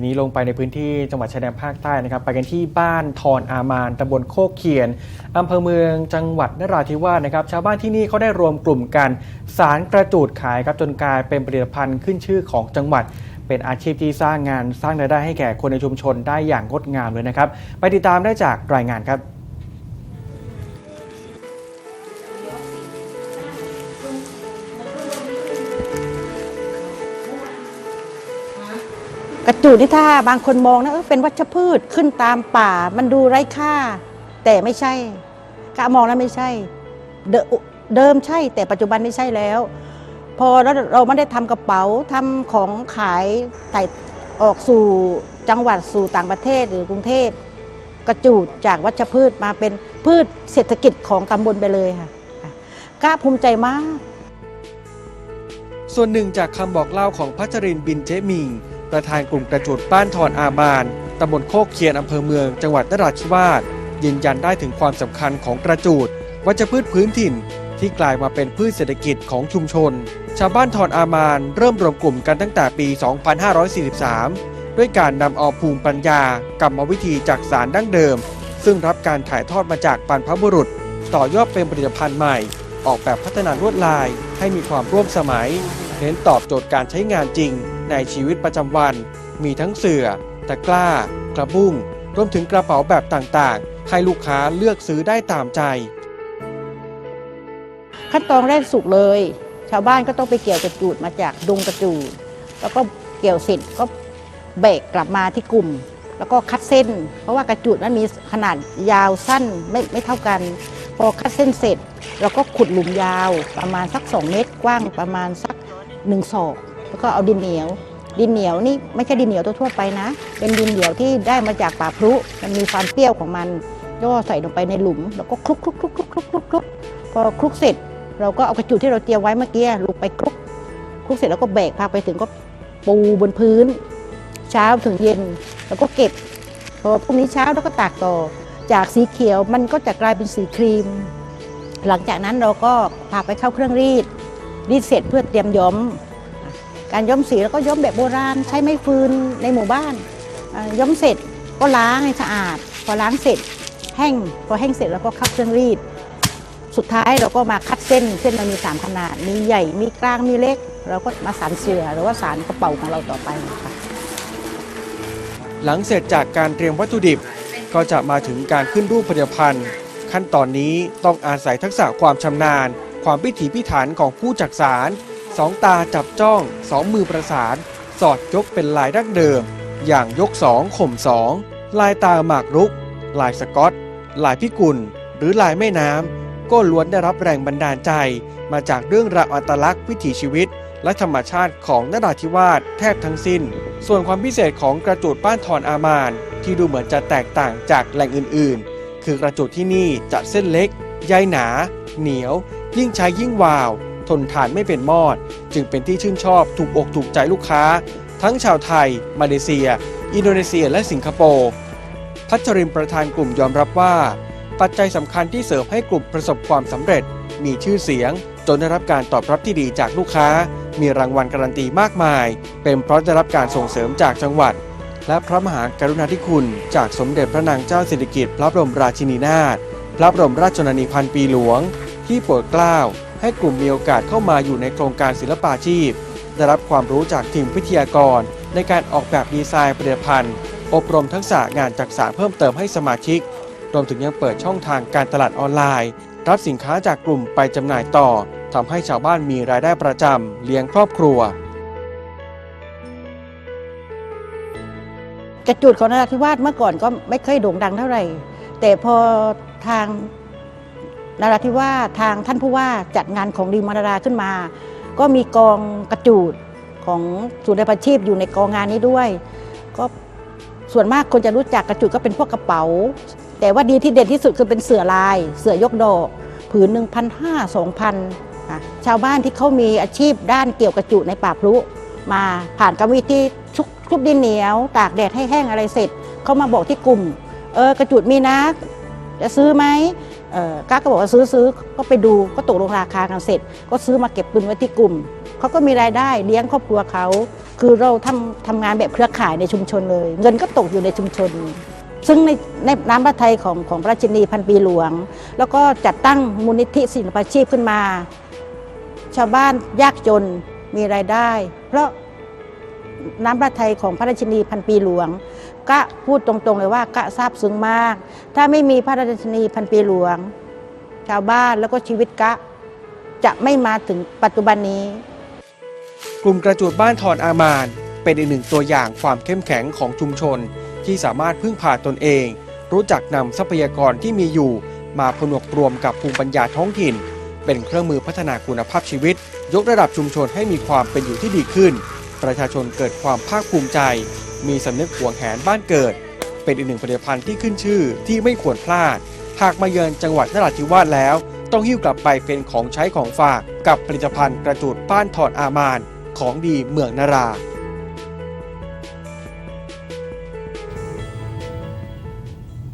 ทีนี้ลงไปในพื้นที่จังหวัดชายแดนภาคใต้นะครับ ไปกันที่บ้านทอนอามานตำบลโคกเขียนอำเภอเมืองจังหวัดนราธิวาสนะครับ ชาวบ้านที่นี่เขาได้รวมกลุ่มกันสารกระจูดขายครับจนกลายเป็นผลิตภัณฑ์ขึ้นชื่อของจังหวัด เป็นอาชีพที่สร้างงานสร้างรายได้ให้แก่คนในชุมชนได้อย่างงดงามเลยนะครับ ไปติดตามได้จากรายงานครับ กระจูดนี่ถ้าบางคนมองนะเออเป็นวัชพืชขึ้นตามป่า มันดูไร้ค่า แต่ไม่ใช่กะมองแล้วไม่ใช่ เด,เดิมใช่ แต่ปัจจุบันไม่ใช่แล้ว พอแล้วเราไม่ได้ทำกระเป๋าทำของขายใส่ออกสู่จังหวัดสู่ต่างประเทศหรือกรุงเทพกระจูดจากวัชพืชมาเป็นพืชเศรษฐกิจของตำบลไปเลยค่ะกล้าภูมิใจมาก ส่วนหนึ่งจากคำบอกเล่าของพัชรินบินเจมิง ประธานกลุ่มกระจูดบ้านทอนอามานตำบลโคกเคียนอำเภอเมืองจังหวัดนราธิวาสยืนยันได้ถึงความสำคัญของกระจูดวัชพืชพื้นถิ่น ที่กลายมาเป็นพืชเศรษฐกิจของชุมชน ชาวบ้านทอนอามานเริ่มรวมกลุ่มกันตั้งแต่ปี 2543 ด้วยการนำเอาภูมิปัญญากรรมวิธีจากสารดั้งเดิม ซึ่งรับการถ่ายทอดมาจากบรรพบุรุษ ต่อยอดเป็นผลิตภัณฑ์ใหม่ ออกแบบพัฒนาลวดลายให้มีความร่วมสมัย เน้นตอบโจทย์การใช้งานจริงในชีวิตประจำวัน มีทั้งเสื่อ ตะกร้า กระบุ้ง รวมถึงกระเป๋าแบบต่างๆ ให้ลูกค้าเลือกซื้อได้ตามใจ ขั้นตอนแรกสุกเลย ชาวบ้านก็ต้องไปเกี่ยวกระจูดมาจากดงกระจูด แล้วก็เกี่ยวเสร็จก็เบรกกลับมาที่กลุ่ม แล้วก็คัดเส้น เพราะว่ากระจูดมันมีขนาดยาวสั้นไม่ไม่เท่ากัน พอคัดเส้นเสร็จเราก็ขุดหลุมยาวประมาณสัก 2 เมตร กว้างประมาณสัก 1ศอกแล้วก็เอาดินเหนียว ดินเหนียวนี่ไม่ใช่ดินเหนียวทั่วไปนะ เป็นดินเหนียวที่ได้มาจากป่าพรุมันมีความเปรี้ยวของมันย่อใส่ลงไปในหลุม แล้วก็คลุกคลุกคลุกคลุกคลุกคลุกคลุกพอคลุกเสร็จ เราก็เอากระจุดที่เราเตรียมไว้เมื่อกี้ลงไปคลุกคลุกเสร็จแล้วก็แบกพาไปถึงก็ปูบนพื้น เช้าถึงเย็นแล้วก็เก็บพอพรุ่งนี้เช้าแล้วก็ตากต่อ จากสีเขียวมันก็จะกลายเป็นสีครีม หลังจากนั้นเราก็พาไปเข้าเครื่องรีด รีดเสร็จเพื่อเตรียมย้อม การย้อมสีแล้วก็ย้อมแบบโบราณใช้ไม้ฟืนในหมู่บ้านย้อมเสร็จก็ล้างให้สะอาด พอล้างเสร็จแห้งพอแห้งเสร็จแล้วก็เข้าเครื่องรีด สุดท้ายเราก็มาคัดเส้นเส้นมันมี 3 ขนาด มีใหญ่มีกลางมีเล็ก เราก็มาสานเสือหรือว่าสานกระเป๋าของเราต่อไปค่ะหลังเสร็จจากการเตรียมวัตถุดิบก็จะมาถึงการขึ้นรูปผลิตภัณฑ์ ขั้นตอนนี้ต้องอาศัยทักษะความชำนาญ ความพิถีพิถันของผู้จักสารสองตาจับจ้องสองมือประสาน สอดยกเป็นลายดั้งเดิม อย่างยกสองข่มสองลายตาหมากรุก ลายสกอต ลายพิกุล หรือลายแม่น้ำก็ล้วนได้รับแรงบันดาลใจ มาจากเรื่องราวอัตลักษณ์วิถีชีวิต และธรรมชาติของนราธิวาสแทบทั้งสิ้น ส่วนความพิเศษของกระจูดบ้านทอนอามาน ที่ดูเหมือนจะแตกต่างจากแหล่งอื่น ๆ คือกระจูดที่นี่จะเส้นเล็กใยหนา เหนียว ยิ่งใช้ยิ่งวาว ทนทานไม่เป็นมอด จึงเป็นที่ชื่นชอบถูกอกถูกใจลูกค้า ทั้งชาวไทย มาเลเซีย อินโดนีเซีย และสิงคโปร์พัชรินประธานกลุ่มยอมรับว่า ปัจจัยสำคัญที่เสริมให้กลุ่มประสบความสำเร็จ มีชื่อเสียง จนได้รับการตอบรับที่ดีจากลูกค้า มีรางวัลการันตีมากมาย เป็นเพราะได้รับการส่งเสริมจากจังหวัด และพระมหากรุณาธิคุณ จากสมเด็จพระนางเจ้าสิริกิติ์พระบรมราชินีนาถพระบรมราชชนนีพันปีหลวง ที่โปรดเกล้าให้กลุ่มมีโอกาสเข้ามาอยู่ในโครงการศิลปาชีพ ได้รับความรู้จากทีมวิทยากร ในการออกแบบดีไซน์ผลิตภัณฑ์ อบรมทักษะงานจักษานเพิ่มเติมให้สมาชิก รวมถึงยังเปิดช่องทางการตลาดออนไลน์ รับสินค้าจากกลุ่มไปจำหน่ายต่อทำให้ชาวบ้านมีรายได้ประจำเลี้ยงครอบครัวกระจุดของนราธิวาสเมื่อก่อนก็ไม่เคยโด่งดังเท่าไหร่ แต่พอทาง นราธิวาสทางท่านผู้ว่าจัดงานของดีมาราขึ้นมา ก็มีกองกระจูดของศูนย์อาชีพอยู่ในกองงานนี้ด้วย ก็ส่วนมากคนจะรู้จักกระจุดก็เป็นพวกกระเป๋า แต่ว่าดีที่เด่นที่สุดคือเป็นเสือลาย เสือยกดอกผืนหนึ่งพันห้าสองพันชาวบ้านที่เขามีอาชีพด้านเกี่ยวกระจุในป่าพลุมาผ่านกรรมวิธีชุบชุบดินเหนียว ตากแดดให้แห้งอะไรเสร็จเขามาบอกที่กลุ่ม เออกระจุดมีนะจะซื้อไหม ก้าก็บอกว่าซื้อซื้อก็ไปดูก็ตกลงราคากันเสร็จ ก็ซื้อมาเก็บตุนไว้ที่กลุ่มเขาก็มีรายได้เลี้ยงครอบครัวเขาคือเราทำทำงานแบบเครือข่ายในชุมชนเลย เงินก็ตกอยู่ในชุมชน ซึ่งในในน้ำพระทัยของของพระชินีพันปีหลวง แล้วก็จัดตั้งมูลนิธิศิลปาชีพขึ้นมา ชาวบ้านยากจนมีรายได้ เพราะน้ำพระทัยของพระราชินีพันปีหลวง ก็พูดตรงๆเลยว่าก็ซาบซึ้งมาก ถ้าไม่มีพระราชนีพันปีหลวง ชาวบ้านแล้วก็ชีวิตกะ จะไม่มาถึงปัจจุบันนี้ กลุ่มกระจูดบ้านทอนอามาน เป็นอีกหนึ่งตัวอย่างความเข้มแข็งของชุมชน ที่สามารถพึ่งพาตนเอง รู้จักนำทรัพยากรที่มีอยู่ มาผนวกรวมกับภูมิปัญญาท้องถิ่น เป็นเครื่องมือพัฒนาคุณภาพชีวิต ยกระดับชุมชนให้มีความเป็นอยู่ที่ดีขึ้น ประชาชนเกิดความภาคภูมิใจ มีสำนึกหวงแหนบ้านเกิด เป็นอีกหนึ่งผลิตภัณฑ์ที่ขึ้นชื่อที่ไม่ควรพลาด หากมาเยือนจังหวัดนราธิวาสแล้ว ต้องหิ้วกลับไปเป็นของใช้ของฝากกับผลิตภัณฑ์กระจูดป้านถอดอามานของดีเมืองนารา